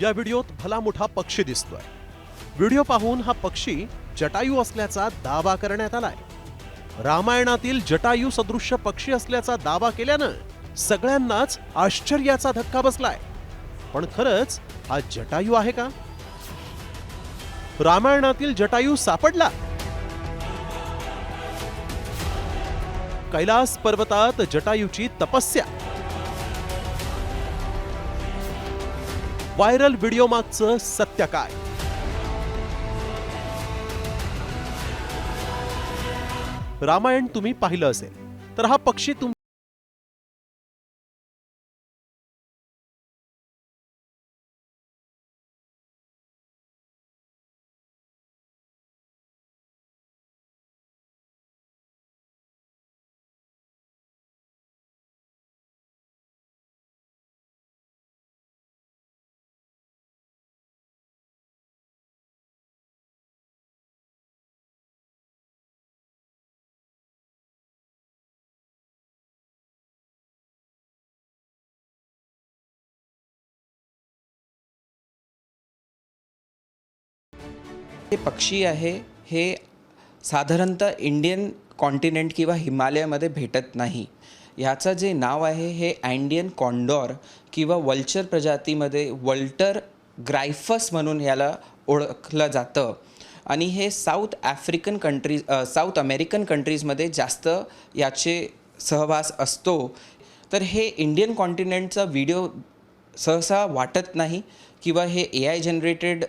या व्हिडिओत भला मोठा पक्षी दिसतोय. व्हिडिओ पाहून हा पक्षी जटायू असल्याचा दावा करण्यात आलाय. रामायणातील जटायू सदृश्य पक्षी असल्याचा दावा केल्यानं सगळ्यांनाच आश्चर्याचा धक्का बसलाय. पण खरंच हा जटायू आहे का? रामायणातील जटायू सापडला. कैलास पर्वतात जटायूची तपस्या. व्हायरल व्हिडिओ मागचं सत्य काय? रामायण तुम्ही पाहिलं असेल तर हा पक्षी तुम हे पक्षी आहे हे साधारणतः इंडियन कॉन्टिनेंट किंवा हिमालयामध्ये भेटत नाही. ह्याचं जे नाव आहे हे अँडियन कॉन्डॉर किंवा वल्चर प्रजातीमध्ये वल्टर ग्रायफस म्हणून याला ओळखलं जातं. आणि हे South African countries South American कंट्रीजमध्ये जास्त याचे सहवास असतो. तर हे इंडियन कॉन्टिनेंटचा व्हिडिओ सहसा वाटत नाही किंवा हे ए आय जनरेटेड